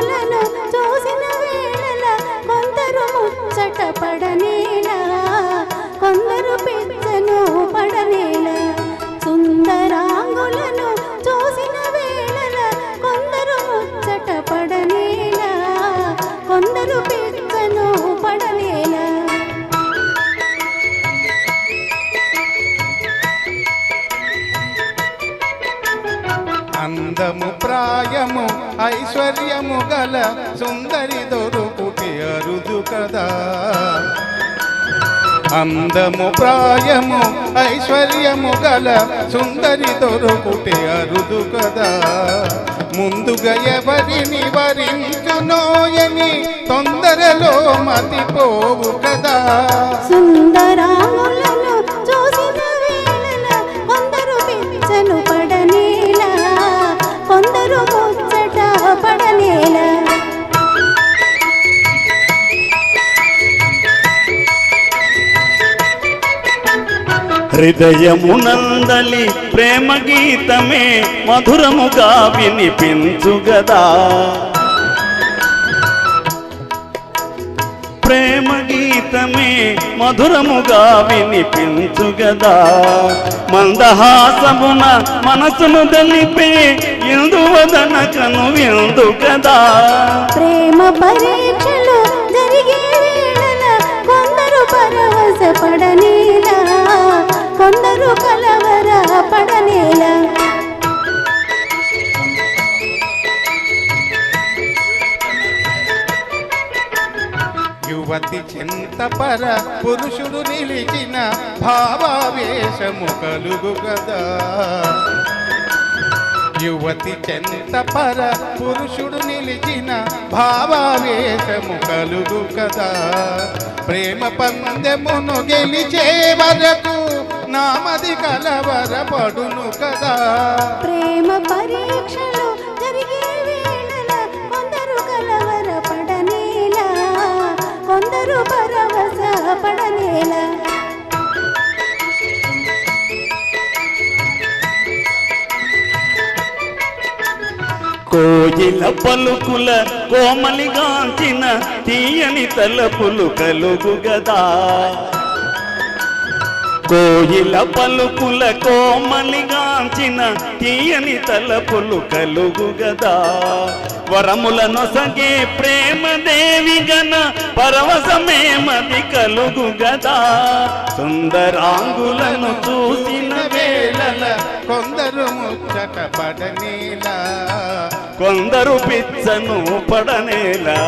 సుందరాంగులను చూసిన వేళల కొందరు ముచ్చట పడనేలా అందము ప్రాయము ఐశ్వర్యము గల సుందరి దొరుకుటి అరుదు కదా. అందము ప్రాయము ఐశ్వర్యము గల సుందరి దొరుకుటి అరుదు కదా. ముందుగా ఎవరిని వరించునోయని తొందరలో మతిపోవు కదా. సుందరాములను హృదయమునందలి ప్రేమ గీతమే మధురముగా వినిపించుగదా ప్రేమ గీతమే మధురముగా వినిపించుగదా మందహాసమున మనసును దలిపే ఇందువదన కను విందు కదా ప్రేమ పరీక్షలు జరిగే కొందరు పరవశ యువతి చింతపర పురుషుడు నిలిచిన భావావేశము కలుగు కదా యువతి చెంతపర పురుషుడు నిలిచిన భావావేశము కలుగు కదా ప్రేమ పందెమును గెలిచే వరకు నామది కలవర పడును కదా. ప్రేమ పరీక్షలు జరిగే కోయిల పలుకుల కోమలిగాంచిన తీయని తలపులు కలుగు గదా. కోయిల పలుకుల కోమలిగాంచిన తీయని తలపులు కలుగు గదా. వరముల నొసగే ప్రేమదేవి గన పరవశమేమది కలుగు గదా. సుందరాంగులను చూసిన వేళల కొందరు ముచ్చట పడనీలా. కొందరు పిచ్చను పడనేలా.